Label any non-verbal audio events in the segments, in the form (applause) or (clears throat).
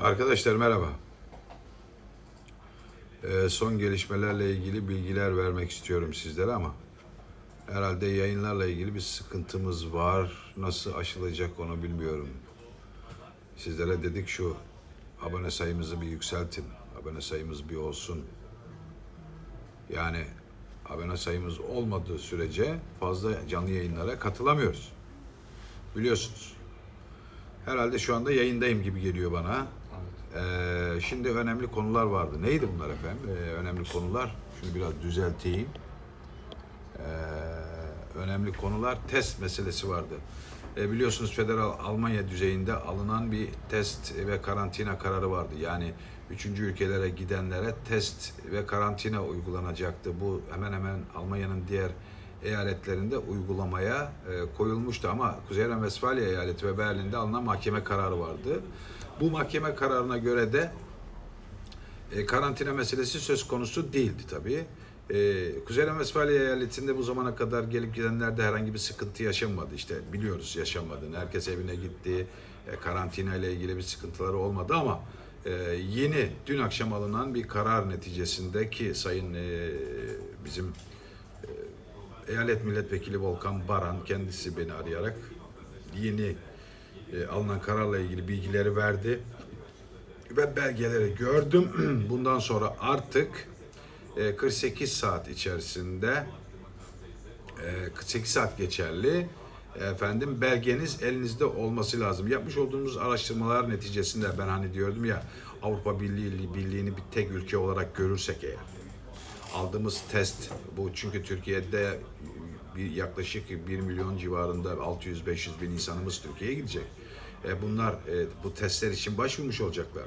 Arkadaşlar merhaba. Ee, son gelişmelerle ilgili bilgiler vermek istiyorum sizlere ama herhalde yayınlarla ilgili bir sıkıntımız var. Nasıl aşılacak onu bilmiyorum. Sizlere dedik şu abone sayımızı bir yükseltin. Abone sayımız bir olsun. Yani abone sayımız olmadığı sürece fazla canlı yayınlara katılamıyoruz. Biliyorsunuz. Herhalde şu anda yayındayım gibi geliyor bana. Ee, şimdi önemli konular vardı. Neydi bunlar efendim? Ee, önemli konular. Şunu biraz düzelteyim. Ee, önemli konular test meselesi vardı. Ee, biliyorsunuz federal Almanya düzeyinde alınan bir test ve karantina kararı vardı. Yani üçüncü ülkelere gidenlere test ve karantina uygulanacaktı. Bu hemen hemen Almanya'nın diğer eyaletlerinde uygulamaya e, koyulmuştu ama Kuzey Ren-Vesfalya eyaleti ve Berlin'de alınan mahkeme kararı vardı. Bu mahkeme kararına göre de e, karantina meselesi söz konusu değildi tabii. E, Kuzey Ren-Vesfalya eyaletinde bu zamana kadar gelip gidenlerde herhangi bir sıkıntı yaşanmadı. İşte biliyoruz yaşanmadığını. Herkes evine gitti. E, karantina ile ilgili bir sıkıntıları olmadı ama e, yeni dün akşam alınan bir karar neticesinde ki Sayın e, bizim Eyalet Milletvekili Volkan Baran kendisi beni arayarak yeni e, alınan kararla ilgili bilgileri verdi ve belgeleri gördüm. (clears throat) Bundan sonra artık e, 48 saat içerisinde e, 48 saat geçerli efendim belgeniz elinizde olması lazım. Yapmış olduğumuz araştırmalar neticesinde ben hani diyordum ya Avrupa Birliği Birliği'ni bir tek ülke olarak görürsek eğer aldığımız test bu çünkü Türkiye'de bir yaklaşık 1 milyon civarında 600-500 bin insanımız Türkiye'ye gidecek. E, bunlar e, bu testler için başvurmuş olacaklar.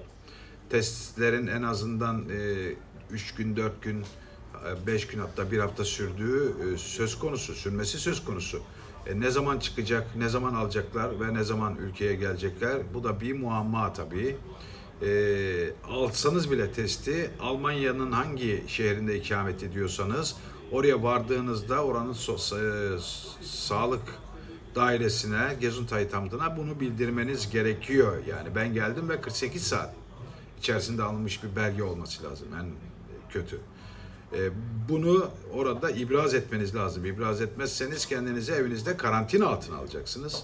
Testlerin en azından 3 gün, 4 gün, 5 gün hatta bir hafta sürdüğü e, söz konusu, sürmesi söz konusu. E, ne zaman çıkacak, ne zaman alacaklar ve ne zaman ülkeye gelecekler? Bu da bir muamma tabii e, alsanız bile testi Almanya'nın hangi şehrinde ikamet ediyorsanız oraya vardığınızda oranın so- e, sağlık dairesine, Gesundheitsamt'ına bunu bildirmeniz gerekiyor. Yani ben geldim ve 48 saat içerisinde alınmış bir belge olması lazım en kötü. E, bunu orada ibraz etmeniz lazım. İbraz etmezseniz kendinizi evinizde karantina altına alacaksınız.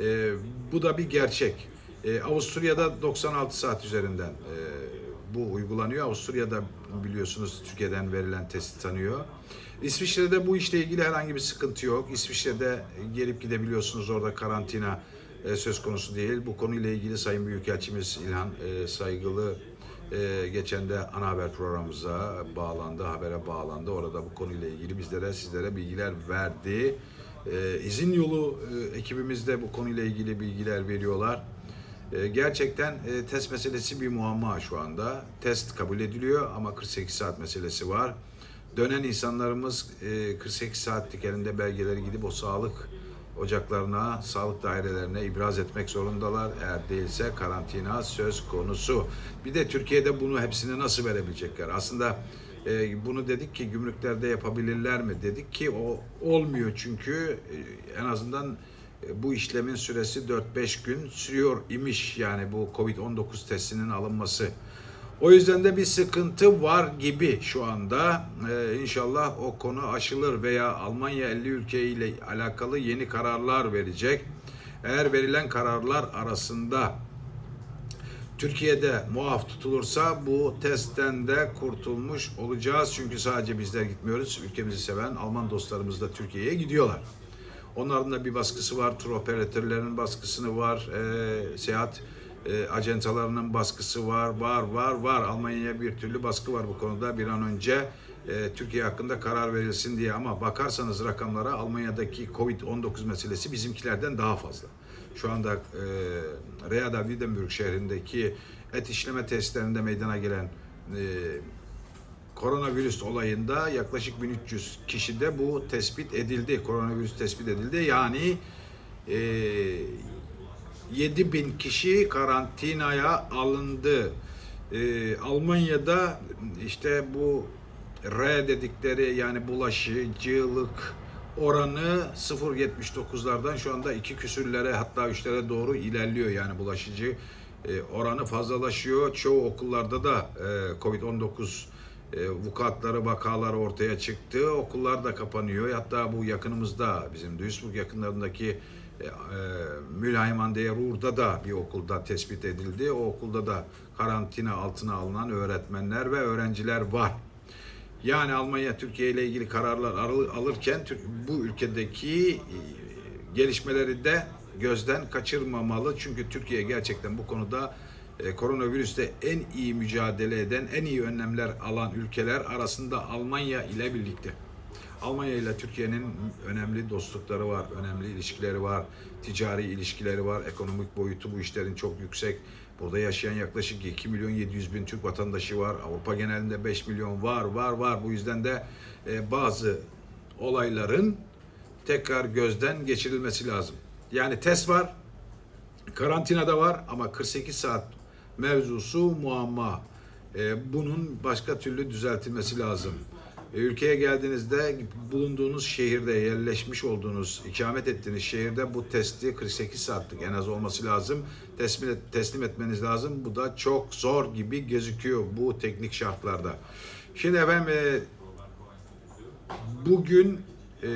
E, bu da bir gerçek. E, Avusturya'da 96 saat üzerinden e, bu uygulanıyor. Avusturya'da biliyorsunuz Türkiye'den verilen testi tanıyor. İsviçre'de bu işle ilgili herhangi bir sıkıntı yok. İsviçre'de gelip gidebiliyorsunuz orada karantina e, söz konusu değil. Bu konuyla ilgili Sayın Büyükelçimiz İlhan e, Saygılı e, geçen de ana haber programımıza bağlandı, habere bağlandı. Orada bu konuyla ilgili bizlere, sizlere bilgiler verdi. İzin yolu ekibimiz de bu konuyla ilgili bilgiler veriyorlar. E, gerçekten e, test meselesi bir muamma şu anda. Test kabul ediliyor ama 48 saat meselesi var. Dönen insanlarımız e, 48 saatlik elinde belgeleri gidip o sağlık ocaklarına, sağlık dairelerine ibraz etmek zorundalar. Eğer değilse karantina söz konusu. Bir de Türkiye'de bunu hepsini nasıl verebilecekler? Aslında e, bunu dedik ki gümrüklerde yapabilirler mi? Dedik ki o olmuyor çünkü e, en azından e, bu işlemin süresi 4-5 gün sürüyor imiş yani bu Covid-19 testinin alınması. O yüzden de bir sıkıntı var gibi şu anda. Ee, inşallah o konu aşılır veya Almanya 50 ülke ile alakalı yeni kararlar verecek. Eğer verilen kararlar arasında Türkiye'de muaf tutulursa bu testten de kurtulmuş olacağız. Çünkü sadece bizler gitmiyoruz. Ülkemizi seven Alman dostlarımız da Türkiye'ye gidiyorlar. Onların da bir baskısı var. Tur operatörlerinin baskısını var. E, seyahat e, ajantalarının baskısı var. Var, var, var. Almanya'ya bir türlü baskı var bu konuda. Bir an önce e, Türkiye hakkında karar verilsin diye. Ama bakarsanız rakamlara Almanya'daki Covid-19 meselesi bizimkilerden daha fazla. Şu anda e, Reada Wiedenburg şehrindeki et işleme testlerinde meydana gelen e, koronavirüs olayında yaklaşık 1300 kişide bu tespit edildi. Koronavirüs tespit edildi. Yani e, 7000 kişi karantinaya alındı. E, Almanya'da işte bu R dedikleri yani bulaşıcılık oranı 0.79'lardan şu anda iki küsürlere hatta üçlere doğru ilerliyor. Yani bulaşıcı e, oranı fazlalaşıyor. Çoğu okullarda da e, Covid-19 e, vukuatları, vakaları ortaya çıktı. Okullar da kapanıyor. Hatta bu yakınımızda bizim Duisburg yakınlarındaki e, e, Mülheim der Ruhr'da da bir okulda tespit edildi. O okulda da karantina altına alınan öğretmenler ve öğrenciler var. Yani Almanya Türkiye ile ilgili kararlar alı- alırken bu ülkedeki e, gelişmeleri de gözden kaçırmamalı. Çünkü Türkiye gerçekten bu konuda e, koronavirüste en iyi mücadele eden, en iyi önlemler alan ülkeler arasında Almanya ile birlikte. Almanya ile Türkiye'nin önemli dostlukları var, önemli ilişkileri var, ticari ilişkileri var, ekonomik boyutu bu işlerin çok yüksek. Burada yaşayan yaklaşık 2 milyon 700 bin Türk vatandaşı var. Avrupa genelinde 5 milyon var, var, var. Bu yüzden de e, bazı olayların tekrar gözden geçirilmesi lazım. Yani test var, karantinada var ama 48 saat mevzusu muamma. Ee, bunun başka türlü düzeltilmesi lazım. Ee, ülkeye geldiğinizde bulunduğunuz şehirde yerleşmiş olduğunuz, ikamet ettiğiniz şehirde bu testi 48 saatlik en az olması lazım. Teslim, et- teslim etmeniz lazım. Bu da çok zor gibi gözüküyor bu teknik şartlarda. Şimdi efendim e, Bugün e,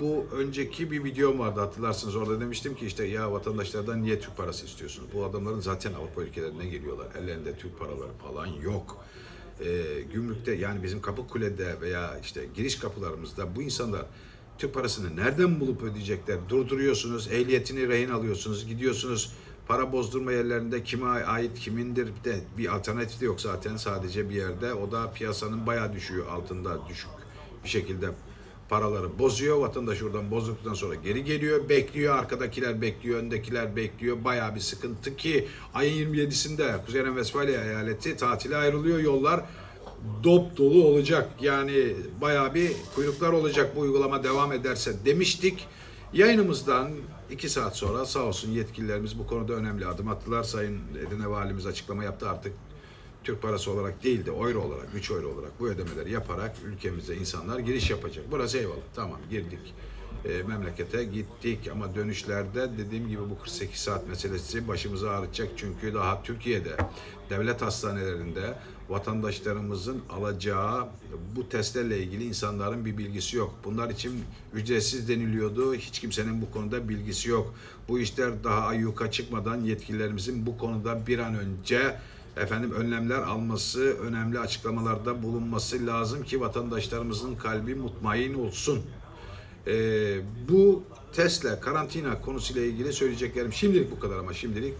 bu önceki bir videom vardı hatırlarsınız. Orada demiştim ki işte ya vatandaşlardan niye Türk parası istiyorsunuz? Bu adamların zaten Avrupa ülkelerine geliyorlar. Ellerinde Türk paraları falan yok. E, gümrükte yani bizim Kapıkule'de veya işte giriş kapılarımızda bu insanlar Türk parasını nereden bulup ödeyecekler? Durduruyorsunuz, ehliyetini rehin alıyorsunuz, gidiyorsunuz para bozdurma yerlerinde kime ait kimindir de bir alternatif de yok zaten sadece bir yerde. O da piyasanın bayağı düşüyor altında düşük bir şekilde paraları bozuyor. Vatandaş oradan bozduktan sonra geri geliyor, bekliyor. Arkadakiler bekliyor, öndekiler bekliyor. Bayağı bir sıkıntı ki ayın 27'sinde Kuzey Renvesfalya eyaleti tatile ayrılıyor. Yollar dop dolu olacak. Yani bayağı bir kuyruklar olacak bu uygulama devam ederse demiştik. Yayınımızdan iki saat sonra sağ olsun yetkililerimiz bu konuda önemli adım attılar. Sayın Edirne Valimiz açıklama yaptı artık Türk parası olarak değil de euro olarak, 3 euro olarak bu ödemeleri yaparak ülkemize insanlar giriş yapacak. Burası eyvallah. Tamam girdik. E, memlekete gittik ama dönüşlerde dediğim gibi bu 48 saat meselesi başımızı ağrıtacak. Çünkü daha Türkiye'de devlet hastanelerinde vatandaşlarımızın alacağı bu testlerle ilgili insanların bir bilgisi yok. Bunlar için ücretsiz deniliyordu. Hiç kimsenin bu konuda bilgisi yok. Bu işler daha ayyuka çıkmadan yetkililerimizin bu konuda bir an önce efendim önlemler alması, önemli açıklamalarda bulunması lazım ki vatandaşlarımızın kalbi mutmain olsun. Ee, bu Tesla karantina konusuyla ilgili söyleyeceklerim şimdilik bu kadar ama şimdilik.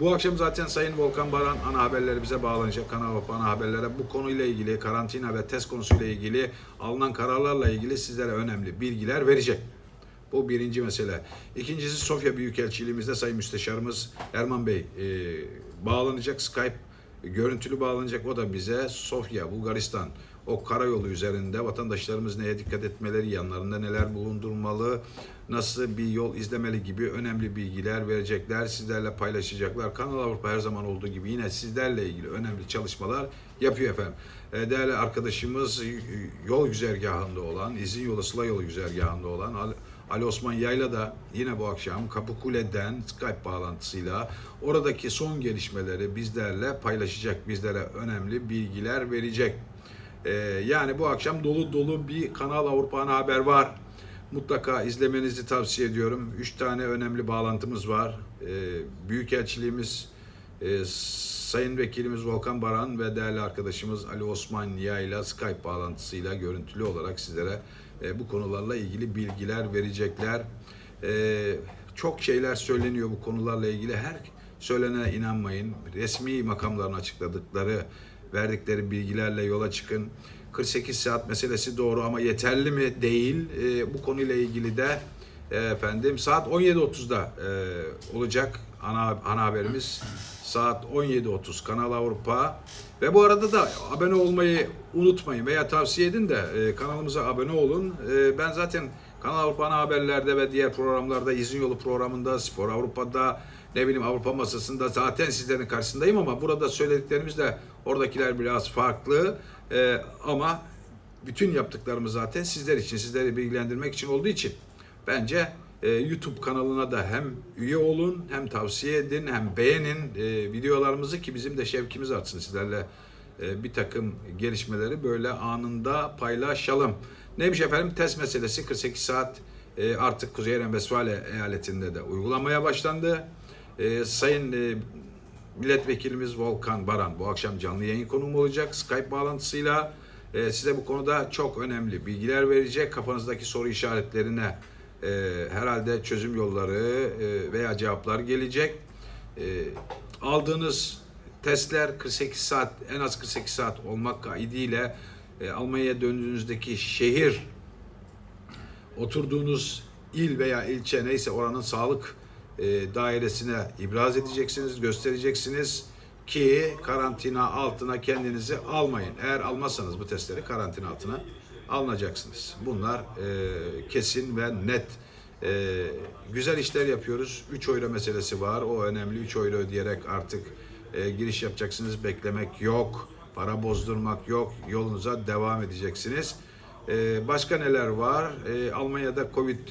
Bu akşam zaten Sayın Volkan Baran ana haberleri bize bağlanacak. Kanal ana haberlere bu konuyla ilgili karantina ve test konusuyla ilgili alınan kararlarla ilgili sizlere önemli bilgiler verecek. Bu birinci mesele. İkincisi Sofya Büyükelçiliğimizde Sayın Müsteşarımız Erman Bey e, bağlanacak. Skype görüntülü bağlanacak. O da bize Sofya, Bulgaristan o karayolu üzerinde vatandaşlarımız neye dikkat etmeleri, yanlarında neler bulundurmalı, nasıl bir yol izlemeli gibi önemli bilgiler verecekler. Sizlerle paylaşacaklar. Kanal Avrupa her zaman olduğu gibi yine sizlerle ilgili önemli çalışmalar yapıyor efendim. E, Değerli arkadaşımız yol güzergahında olan, izin yolu, sıla yolu güzergahında olan Ali- Osman Yayla da yine bu akşam Kapıkule'den Skype bağlantısıyla oradaki son gelişmeleri bizlerle paylaşacak, bizlere önemli bilgiler verecek. Ee, yani bu akşam dolu dolu bir Kanal Avrupa Ana Haber var. Mutlaka izlemenizi tavsiye ediyorum. Üç tane önemli bağlantımız var. Ee, Büyükelçiliğimiz, e, Sayın Vekilimiz Volkan Baran ve değerli arkadaşımız Ali Osman Yayla Skype bağlantısıyla görüntülü olarak sizlere e, bu konularla ilgili bilgiler verecekler. E, çok şeyler söyleniyor bu konularla ilgili. Her söylenene inanmayın. Resmi makamların açıkladıkları, verdikleri bilgilerle yola çıkın. 48 saat meselesi doğru ama yeterli mi? Değil. E, bu konuyla ilgili de efendim saat 17.30'da e, olacak ana, ana haberimiz. Saat 17.30 Kanal Avrupa. Ve bu arada da abone olmayı unutmayın veya tavsiye edin de e, kanalımıza abone olun. E, ben zaten Kanal Avrupa ana haberlerde ve diğer programlarda izin yolu programında, Spor Avrupa'da, ne bileyim Avrupa masasında zaten sizlerin karşısındayım ama burada söylediklerimiz de oradakiler biraz farklı. E, ama bütün yaptıklarımız zaten sizler için, sizleri bilgilendirmek için olduğu için bence e, YouTube kanalına da hem üye olun, hem tavsiye edin, hem beğenin e, videolarımızı ki bizim de şevkimiz artsın sizlerle e, bir takım gelişmeleri böyle anında paylaşalım. Neymiş efendim? Test meselesi 48 saat artık Kuzey Renvesfalya eyaletinde de uygulamaya başlandı. Sayın Milletvekilimiz Volkan Baran bu akşam canlı yayın konuğum olacak Skype bağlantısıyla. Size bu konuda çok önemli bilgiler verecek. Kafanızdaki soru işaretlerine e, herhalde çözüm yolları e, veya cevaplar gelecek. E, aldığınız testler 48 saat en az 48 saat olmak kaidiyle e, Almanya'ya döndüğünüzdeki şehir oturduğunuz il veya ilçe neyse oranın sağlık e, dairesine ibraz edeceksiniz, göstereceksiniz ki karantina altına kendinizi almayın. Eğer almazsanız bu testleri karantina altına alınacaksınız. Bunlar e, kesin ve net. E, güzel işler yapıyoruz. 3 euro meselesi var. O önemli 3 euro ödeyerek artık e, giriş yapacaksınız. Beklemek yok. Para bozdurmak yok. Yolunuza devam edeceksiniz. E, başka neler var? E, Almanya'da Covid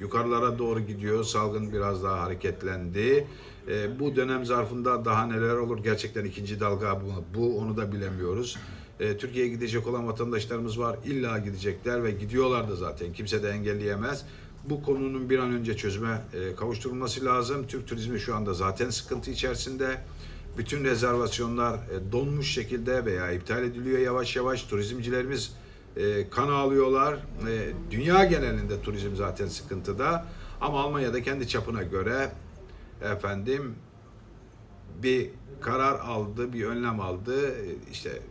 yukarılara doğru gidiyor. Salgın biraz daha hareketlendi. E, bu dönem zarfında daha neler olur? Gerçekten ikinci dalga bu, bu onu da bilemiyoruz. E, Türkiye'ye gidecek olan vatandaşlarımız var. İlla gidecekler ve gidiyorlar da zaten. Kimse de engelleyemez. Bu konunun bir an önce çözüme e, kavuşturulması lazım. Türk turizmi şu anda zaten sıkıntı içerisinde. Bütün rezervasyonlar e, donmuş şekilde veya iptal ediliyor yavaş yavaş. Turizmcilerimiz e, kan ağlıyorlar. E, dünya genelinde turizm zaten sıkıntıda. Ama Almanya'da kendi çapına göre efendim bir karar aldı, bir önlem aldı. İşte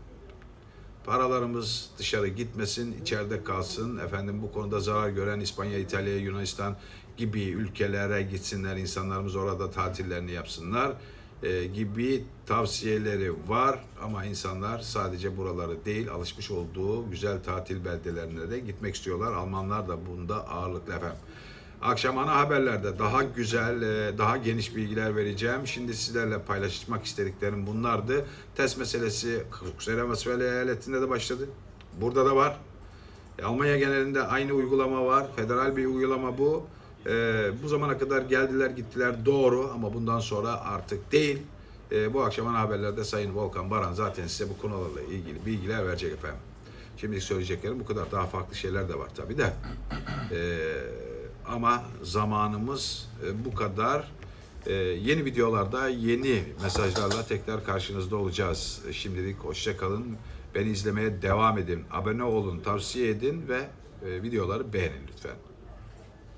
paralarımız dışarı gitmesin, içeride kalsın. Efendim bu konuda zarar gören İspanya, İtalya, Yunanistan gibi ülkelere gitsinler. insanlarımız orada tatillerini yapsınlar e, gibi tavsiyeleri var. Ama insanlar sadece buraları değil, alışmış olduğu güzel tatil beldelerine de gitmek istiyorlar. Almanlar da bunda ağırlıklı efendim. Akşam ana haberlerde daha güzel, e, daha geniş bilgiler vereceğim. Şimdi sizlerle paylaşmak istediklerim bunlardı. Test meselesi Kuzey Renvesfalya eyaletinde de başladı. Burada da var. E, Almanya genelinde aynı uygulama var. Federal bir uygulama bu. E, bu zamana kadar geldiler gittiler doğru ama bundan sonra artık değil. E, bu akşam ana haberlerde Sayın Volkan Baran zaten size bu konularla ilgili bilgiler verecek efendim. Şimdi söyleyeceklerim bu kadar. Daha farklı şeyler de var tabii de. E, ama zamanımız e, bu kadar. E, yeni videolarda yeni mesajlarla tekrar karşınızda olacağız. Şimdilik hoşça kalın. Beni izlemeye devam edin. Abone olun, tavsiye edin ve e, videoları beğenin lütfen.